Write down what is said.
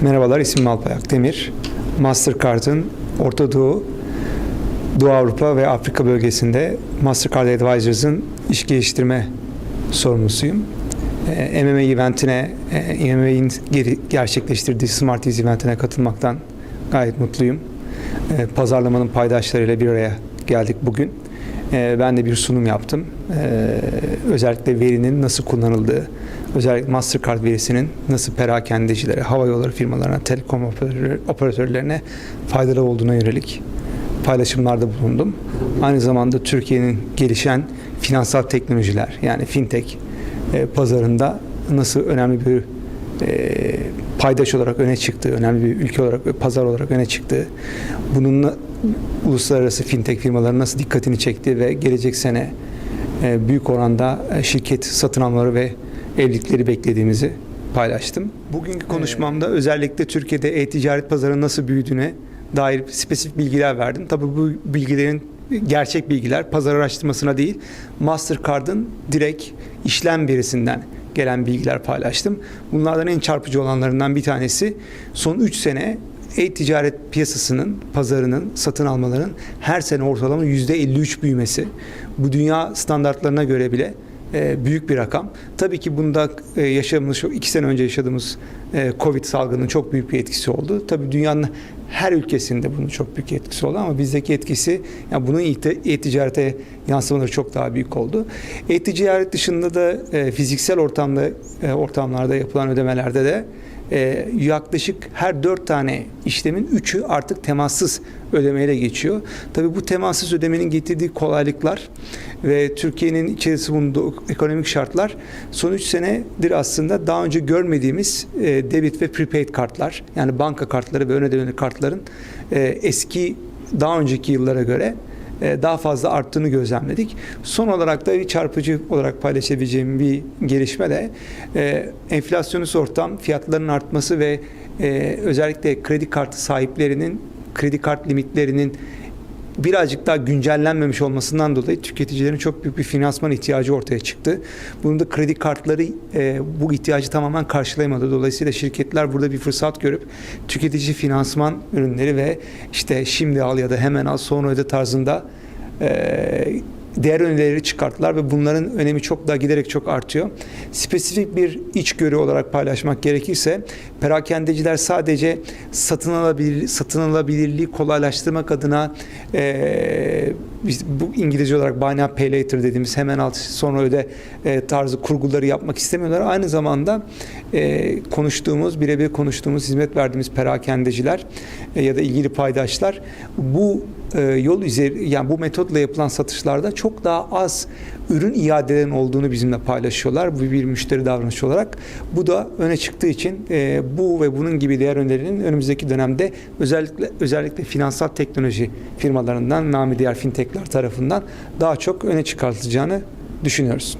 Merhabalar, ismim Alpay Akdemir. Mastercard'ın Orta Doğu, Doğu Avrupa ve Afrika bölgesinde Mastercard Advisors'ın iş geliştirme sorumlusuyum. Ee, MMA eventine, e, MMA'in gerçekleştirdiği Smart Ease eventine katılmaktan gayet mutluyum. Ee, Pazarlamanın paydaşlarıyla bir araya geldik bugün. Ee, Ben de bir sunum yaptım. Ee, Özellikle verinin nasıl kullanıldığı, özellikle Mastercard verisinin nasıl perakendecilere, hava yolları firmalarına, telekom operatör- operatörlerine faydalı olduğuna yönelik paylaşımlarda bulundum. Aynı zamanda Türkiye'nin gelişen finansal teknolojiler yani fintech e, pazarında nasıl önemli bir e, paydaş olarak öne çıktığı, önemli bir ülke olarak pazar olarak öne çıktığı, bununla uluslararası fintech firmaların nasıl dikkatini çektiği ve gelecek sene e, büyük oranda e, şirket satın almaları ve evlilikleri beklediğimizi paylaştım. Bugünkü konuşmamda özellikle Türkiye'de e-ticaret pazarının nasıl büyüdüğüne dair spesifik bilgiler verdim. Tabii bu bilgilerin gerçek bilgiler pazar araştırmasına değil Mastercard'ın direkt işlem birisinden gelen bilgiler paylaştım. Bunlardan en çarpıcı olanlarından bir tanesi son 3 sene e-ticaret piyasasının, pazarının, satın almaların her sene ortalama %53 büyümesi. Bu dünya standartlarına göre bile büyük bir rakam. Tabii ki bunda e, yaşadığımız, iki sene önce yaşadığımız e, Covid salgının çok büyük bir etkisi oldu. Tabii dünyanın her ülkesinde bunun çok büyük etkisi oldu ama bizdeki etkisi, yani bunun e- e-ticarete yansımaları çok daha büyük oldu. E-ticaret dışında da e, fiziksel ortamda e, ortamlarda yapılan ödemelerde de e, yaklaşık her dört tane işlemin üçü artık temassız ödemeyle geçiyor. Tabii bu temassız ödemenin getirdiği kolaylıklar ve Türkiye'nin içerisinde bulunduğu ekonomik şartlar son 3 senedir aslında daha önce görmediğimiz e, debit ve prepaid kartlar yani banka kartları ve ön ödemeli kartların e, eski daha önceki yıllara göre e, daha fazla arttığını gözlemledik. Son olarak da bir çarpıcı olarak paylaşabileceğim bir gelişme de e, enflasyonist ortam, fiyatların artması ve e, özellikle kredi kartı sahiplerinin kredi kart limitlerinin birazcık daha güncellenmemiş olmasından dolayı tüketicilerin çok büyük bir finansman ihtiyacı ortaya çıktı. Bunun da kredi kartları e, bu ihtiyacı tamamen karşılayamadı. Dolayısıyla şirketler burada bir fırsat görüp tüketici finansman ürünleri ve işte şimdi al ya da hemen al sonra öde tarzında e, değer önerileri çıkarttılar ve bunların önemi çok daha giderek çok artıyor. Spesifik bir içgörü olarak paylaşmak gerekirse perakendeciler sadece satın alabilir satın alabilirliği kolaylaştırmak adına e, biz bu İngilizce olarak buy now pay later dediğimiz hemen al sonra öde e, tarzı kurguları yapmak istemiyorlar. Aynı zamanda e, konuştuğumuz birebir konuştuğumuz hizmet verdiğimiz perakendeciler e, ya da ilgili paydaşlar bu e, yol üzeri yani bu metotla yapılan satışlarda çok daha az ürün iadelerinin olduğunu bizimle paylaşıyorlar. Bu bir müşteri davranışı olarak. Bu da öne çıktığı için e, bu ve bunun gibi değer önerilerinin önümüzdeki dönemde özellikle özellikle finansal teknoloji firmalarından, nami diğer fintechler tarafından daha çok öne çıkartılacağını düşünüyoruz.